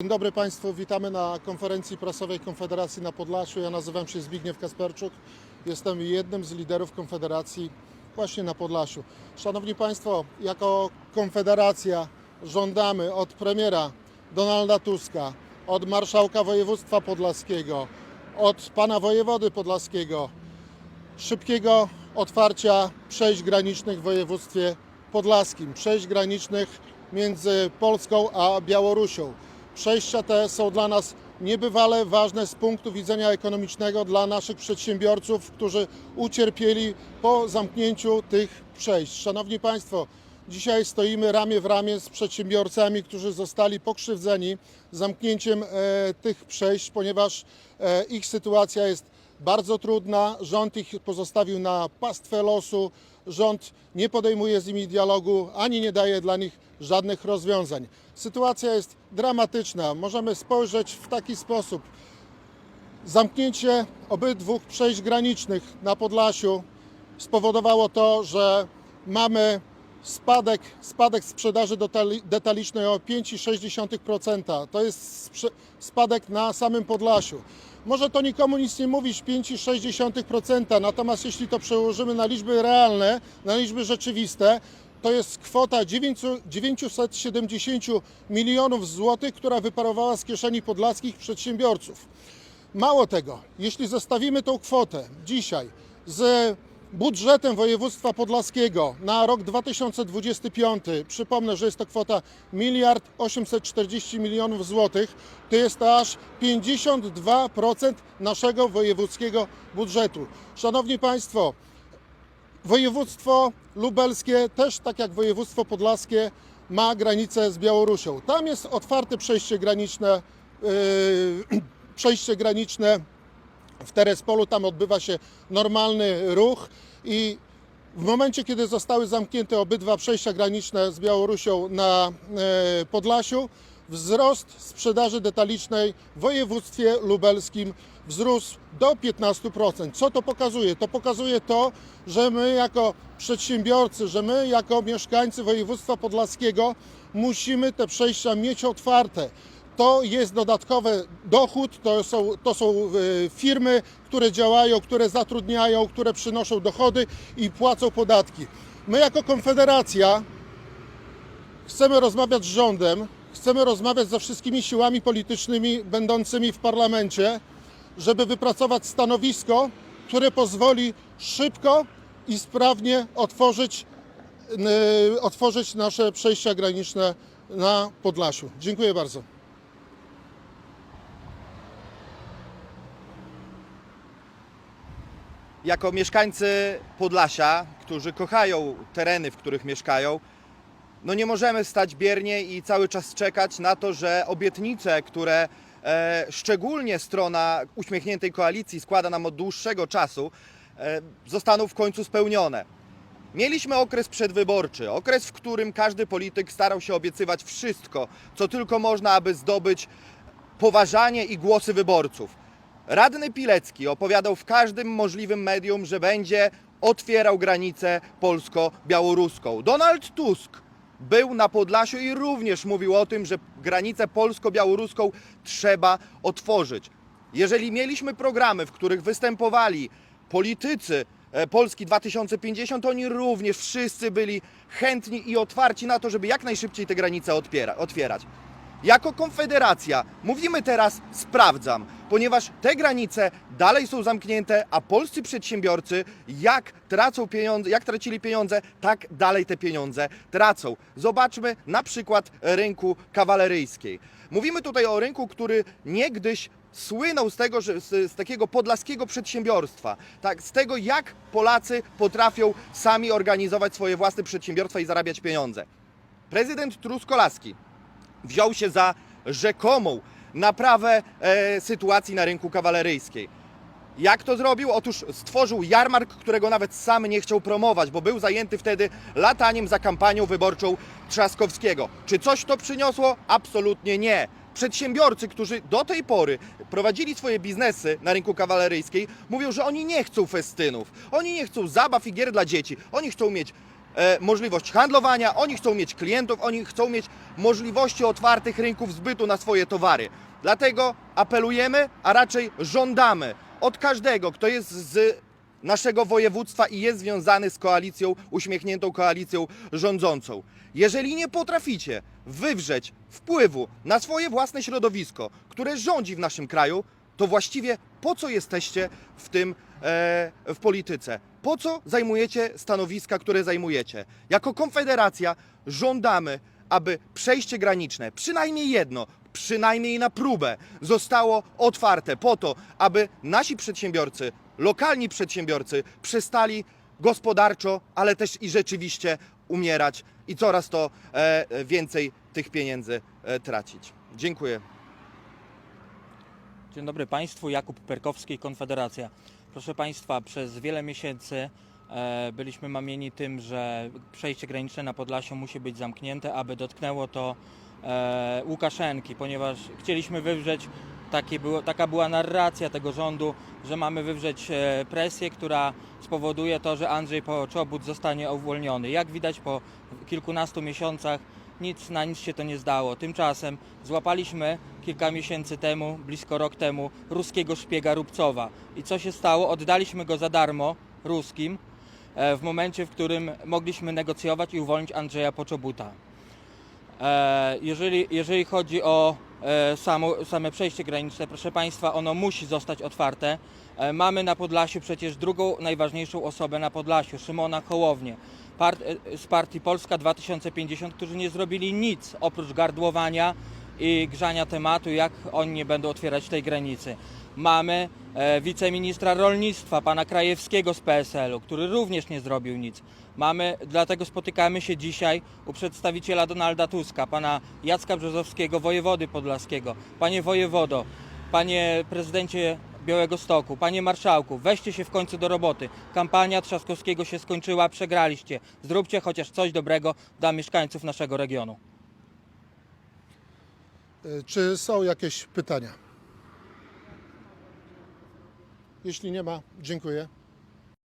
Dzień dobry Państwu, witamy na konferencji prasowej Konfederacji na Podlasiu. Ja nazywam się Zbigniew Kasperczuk, jestem jednym z liderów Konfederacji właśnie na Podlasiu. Szanowni Państwo, jako Konfederacja żądamy od premiera Donalda Tuska, od marszałka województwa podlaskiego, od pana wojewody podlaskiego szybkiego otwarcia przejść granicznych w województwie podlaskim, przejść granicznych między Polską a Białorusią. Przejścia te są dla nas niebywale ważne z punktu widzenia ekonomicznego dla naszych przedsiębiorców, którzy ucierpieli po zamknięciu tych przejść. Szanowni Państwo, dzisiaj stoimy ramię w ramię z przedsiębiorcami, którzy zostali pokrzywdzeni zamknięciem e, tych przejść, ponieważ e, ich sytuacja jest bardzo trudna. Rząd ich pozostawił na pastwę losu. Rząd nie podejmuje z nimi dialogu ani nie daje dla nich żadnych rozwiązań. Sytuacja jest dramatyczna. Możemy spojrzeć w taki sposób. Zamknięcie obydwu przejść granicznych na Podlasiu spowodowało to, że mamy spadek, spadek sprzedaży detali- detalicznej o 5,6%. To jest spadek na samym Podlasiu. Może to nikomu nic nie mówić 5,6%, natomiast jeśli to przełożymy na liczby realne, na liczby rzeczywiste, to jest kwota 900 970 milionów złotych, która wyparowała z kieszeni podlaskich przedsiębiorców. Mało tego, jeśli zestawimy tą kwotę dzisiaj z budżetem województwa podlaskiego na rok 2025, przypomnę, że jest to kwota 1 840 milionów złotych, to jest aż 52% naszego wojewódzkiego budżetu. Szanowni Państwo, Województwo lubelskie też, tak jak województwo podlaskie, ma granicę z Białorusią. Tam jest otwarte przejście graniczne, yy, przejście graniczne w Terespolu, tam odbywa się normalny ruch i w momencie, kiedy zostały zamknięte obydwa przejścia graniczne z Białorusią na e, Podlasiu, wzrost sprzedaży detalicznej w województwie lubelskim wzrósł do 15%. Co to pokazuje? To pokazuje to, że my jako przedsiębiorcy, że my jako mieszkańcy województwa podlaskiego musimy te przejścia mieć otwarte to jest dodatkowy dochód, to są, to są e, firmy, które działają, które zatrudniają, które przynoszą dochody i płacą podatki. My jako Konfederacja chcemy rozmawiać z rządem, chcemy rozmawiać ze wszystkimi siłami politycznymi będącymi w parlamencie, żeby wypracować stanowisko, które pozwoli szybko i sprawnie otworzyć, e, otworzyć nasze przejścia graniczne na Podlasiu. Dziękuję bardzo. Jako mieszkańcy Podlasia, którzy kochają tereny, w których mieszkają, no nie możemy stać biernie i cały czas czekać na to, że obietnice, które e, szczególnie strona uśmiechniętej koalicji składa nam od dłuższego czasu, e, zostaną w końcu spełnione. Mieliśmy okres przedwyborczy, okres, w którym każdy polityk starał się obiecywać wszystko, co tylko można, aby zdobyć poważanie i głosy wyborców. Radny Pilecki opowiadał w każdym możliwym medium, że będzie otwierał granicę polsko-białoruską. Donald Tusk był na Podlasiu i również mówił o tym, że granicę polsko-białoruską trzeba otworzyć. Jeżeli mieliśmy programy, w których występowali politycy e, Polski 2050, oni również wszyscy byli chętni i otwarci na to, żeby jak najszybciej te granice otwierać. Jako Konfederacja mówimy teraz sprawdzam, ponieważ te granice dalej są zamknięte, a polscy przedsiębiorcy jak tracą pieniądze, jak tracili pieniądze, tak dalej te pieniądze tracą. Zobaczmy na przykład rynku kawaleryjskiej. Mówimy tutaj o rynku, który niegdyś słynął z tego, że z, z takiego podlaskiego przedsiębiorstwa, tak, z tego jak Polacy potrafią sami organizować swoje własne przedsiębiorstwa i zarabiać pieniądze. Prezydent Truskolaski wziął się za rzekomą naprawę e, sytuacji na rynku kawaleryjskiej. Jak to zrobił? Otóż stworzył jarmark, którego nawet sam nie chciał promować, bo był zajęty wtedy lataniem za kampanią wyborczą Trzaskowskiego. Czy coś to przyniosło? Absolutnie nie. Przedsiębiorcy, którzy do tej pory prowadzili swoje biznesy na rynku kawaleryjskiej, mówią, że oni nie chcą festynów, oni nie chcą zabaw i gier dla dzieci, oni chcą mieć możliwość handlowania, oni chcą mieć klientów, oni chcą mieć możliwości otwartych rynków zbytu na swoje towary. Dlatego apelujemy, a raczej żądamy od każdego, kto jest z naszego województwa i jest związany z koalicją, uśmiechniętą koalicją rządzącą. Jeżeli nie potraficie wywrzeć wpływu na swoje własne środowisko, które rządzi w naszym kraju, to właściwie po co jesteście w tym e, w polityce? Po co zajmujecie stanowiska, które zajmujecie? Jako Konfederacja żądamy, aby przejście graniczne, przynajmniej jedno, przynajmniej na próbę, zostało otwarte po to, aby nasi przedsiębiorcy, lokalni przedsiębiorcy przestali gospodarczo, ale też i rzeczywiście umierać i coraz to e, więcej tych pieniędzy e, tracić. Dziękuję. Dzień dobry Państwu, Jakub Perkowski, Konfederacja. Proszę Państwa, przez wiele miesięcy e, byliśmy mamieni tym, że przejście graniczne na Podlasiu musi być zamknięte, aby dotknęło to e, Łukaszenki, ponieważ chcieliśmy wywrzeć, było, taka była narracja tego rządu, że mamy wywrzeć e, presję, która spowoduje to, że Andrzej Poczobut zostanie uwolniony. Jak widać po kilkunastu miesiącach nic na nic się to nie zdało. Tymczasem złapaliśmy kilka miesięcy temu, blisko rok temu, ruskiego szpiega Rubcowa. I co się stało? Oddaliśmy go za darmo ruskim e, w momencie, w którym mogliśmy negocjować i uwolnić Andrzeja Poczobuta. E, Jeżeli, jeżeli chodzi o e, samo, same przejście graniczne, proszę Państwa, ono musi zostać otwarte. E, Mamy na Podlasiu przecież drugą najważniejszą osobę na Podlasiu, Szymona Hołownię e, z partii Polska 2050, którzy nie zrobili nic oprócz gardłowania i grzania tematu, jak oni nie będą otwierać tej granicy. Mamy e, wiceministra rolnictwa, pana Krajewskiego z PSL-u, który również nie zrobił nic. Mamy, dlatego spotykamy się dzisiaj u przedstawiciela Donalda Tuska, pana Jacka Brzozowskiego, wojewody podlaskiego. Panie wojewodo, panie prezydencie Białego Stoku, panie marszałku, weźcie się w końcu do roboty. Kampania Trzaskowskiego się skończyła, przegraliście. Zróbcie chociaż coś dobrego dla mieszkańców naszego regionu. E, Czy są jakieś pytania? Jeśli nie ma, dziękuję.